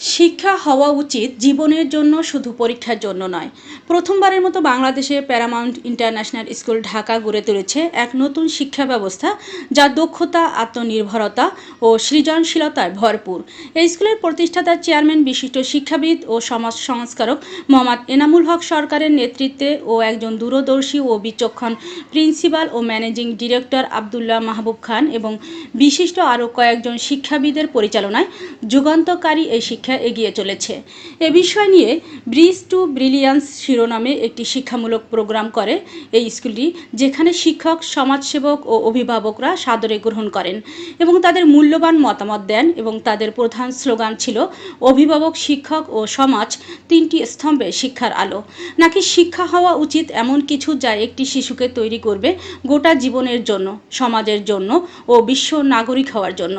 শিক্ষা হওয়া উচিত জীবনের জন্য শুধু পরীক্ষার জন্য নয়। প্রথমবারের মতো বাংলাদেশে প্যারামাউন্ট ইন্টারন্যাশনাল স্কুল ঢাকা গড়ে তুলেছে এক নতুন শিক্ষা ব্যবস্থা, যা দক্ষতা, আত্মনির্ভরতা ও সৃজনশীলতায় ভরপুর। এই স্কুলের প্রতিষ্ঠাতা চেয়ারম্যান, বিশিষ্ট শিক্ষাবিদ ও সমাজ সংস্কারক মোহাম্মদ এনামুল হক সরকারের নেতৃত্বে ও একজন দূরদর্শী ও বিচক্ষণ প্রিন্সিপাল ও ম্যানেজিং ডিরেক্টর আবদুল্লাহ মাহবুব খান এবং বিশিষ্ট আরও কয়েকজন শিক্ষাবিদের পরিচালনায় যুগান্তকারী এই শিক্ষা এগিয়ে চলেছে। এ বিষয় নিয়ে ব্রিজ টু ব্রিলিয়ান্স শিরোনামে একটি শিক্ষামূলক প্রোগ্রাম করে এই স্কুলটি, যেখানে শিক্ষক, সমাজসেবক ও অভিভাবকরা সাদরে গ্রহণ করেন এবং তাদের মূল্যবান মতামত দেন এবং তাদের প্রধান স্লোগান ছিল, অভিভাবক, শিক্ষক ও সমাজ তিনটি স্তম্ভে শিক্ষার আলো। নাকি শিক্ষা হওয়া উচিত এমন কিছু যা একটি শিশুকে তৈরি করবে গোটা জীবনের জন্য, সমাজের জন্য ও বিশ্ব নাগরিক হওয়ার জন্য?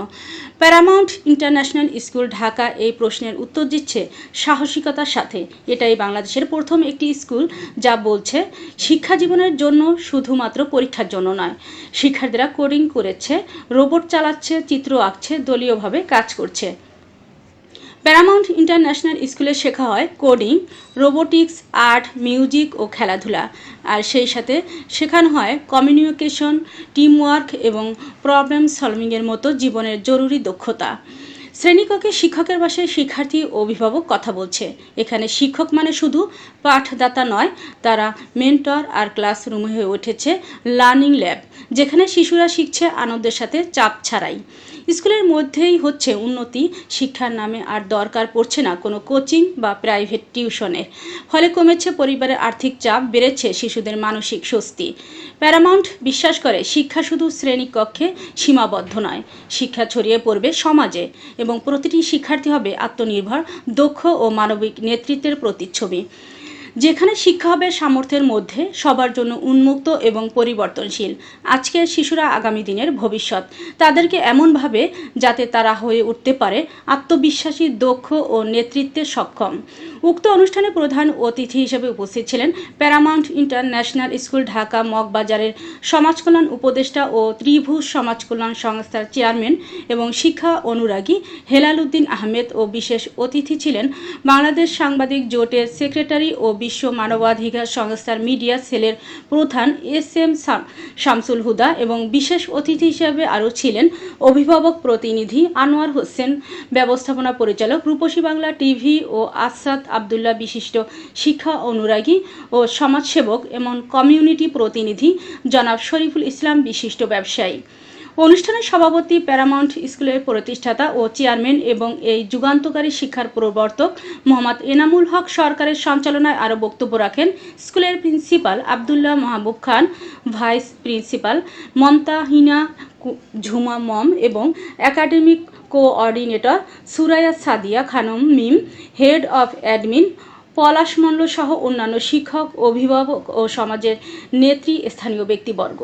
প্যারামাউন্ট ইন্টারন্যাশনাল স্কুল ঢাকা এই প্রশ্নের উত্তর দিচ্ছে সাহসিকতার সাথে। এটাই বাংলাদেশের প্রথম একটি স্কুল যা বলছে, শিক্ষা জীবনের জন্য শুধুমাত্র পরীক্ষার জন্য নয়। শিক্ষার্থীরা কোডিং করেছে, রোবট চালাচ্ছে, চিত্র আঁকছে, দলীয়ভাবে কাজ করছে। প্যারামাউন্ট ইন্টারন্যাশনাল স্কুলে শেখা হয় কোডিং, রোবোটিক্স, আর্ট, মিউজিক ও খেলাধুলা। আর সেই সাথে শেখানো হয় কমিউনিকেশন, টিমওয়ার্ক এবং প্রবলেম সলভিংয়ের মতো জীবনের জরুরি দক্ষতা। শ্রেণীকক্ষে শিক্ষকের বাসায় শিক্ষার্থী ও অভিভাবক কথা বলছে। এখানে শিক্ষক মানে শুধু পাঠদাতা নয়, তারা মেন্টর আর ক্লাসরুমে হয়ে উঠেছে লার্নিং ল্যাব, যেখানে শিশুরা শিখছে আনন্দের সাথে চাপ ছাড়াই। স্কুলের মধ্যেই হচ্ছে উন্নতি, শিক্ষার নামে আর দরকার পড়ছে না কোনো কোচিং বা প্রাইভেট টিউশনের। ফলে কমেছে পরিবারের আর্থিক চাপ, বেড়েছে শিশুদের মানসিক স্বস্তি। প্যারামাউন্ট বিশ্বাস করে, শিক্ষা শুধু শ্রেণীকক্ষে সীমাবদ্ধ নয়, শিক্ষা ছড়িয়ে পড়বে সমাজে এবং প্রতিটি শিক্ষার্থী হবে আত্মনির্ভর, দক্ষ ও মানবিক নেতৃত্বের প্রতিচ্ছবি। যেখানে শিক্ষা হবে সামর্থ্যের মধ্যে সবার জন্য উন্মুক্ত এবং পরিবর্তনশীল। আজকের শিশুরা আগামী দিনের ভবিষ্যৎ। তাদেরকে এমনভাবে যাতে তারা হয়ে উঠতে পারে, আত্মবিশ্বাসী, দক্ষ ও নেতৃত্বে সক্ষম। উক্ত অনুষ্ঠানে প্রধান অতিথি হিসেবে উপস্থিত ছিলেন প্যারামাউন্ট ইন্টারন্যাশনাল স্কুল ঢাকা মগবাজারের সমাজকল্যাণ উপদেষ্টা ও ত্রিভুজ সমাজকল্যাণ সংস্থার চেয়ারম্যান এবং শিক্ষা অনুরাগী হেলাল উদ্দিন আহমেদ ও বিশেষ অতিথি ছিলেন বাংলাদেশ সাংবাদিক জোটের সেক্রেটারি ও বিশ্ব মানবাধিকার সংস্থার মিডিয়া সেলের প্রধান এস এম শামসুল হুদা এবং বিশেষ অতিথি হিসেবে আরও ছিলেন অভিভাবক প্রতিনিধি আনোয়ার হোসেন, ব্যবস্থাপনা পরিচালক রূপসী বাংলা টিভি ও আসাদ আবদুল্লাহ বিশিষ্ট শিক্ষা অনুরাগী ও সমাজসেবক এবং কমিউনিটি প্রতিনিধি জনাব শরীফুল ইসলাম বিশিষ্ট ব্যবসায়ী। অনুষ্ঠানের সভাপতি প্যারামাউন্ট স্কুলের প্রতিষ্ঠাতা ও চেয়ারম্যান এবং এই যুগান্তকারী শিক্ষার প্রবর্তক মোহাম্মদ এনামুল হক সরকারের সঞ্চালনায় আরও বক্তব্য রাখেন স্কুলের principal Abdullah Mahbub Khan, vice principal Momtahina Jhuma Mom এবং academic coordinator Suraiya Sadia Khanam Mim, head of admin Palash Mondal সহ অন্যান্য শিক্ষক, অভিভাবক ও সমাজের নেত্রী স্থানীয় ব্যক্তিবর্গ।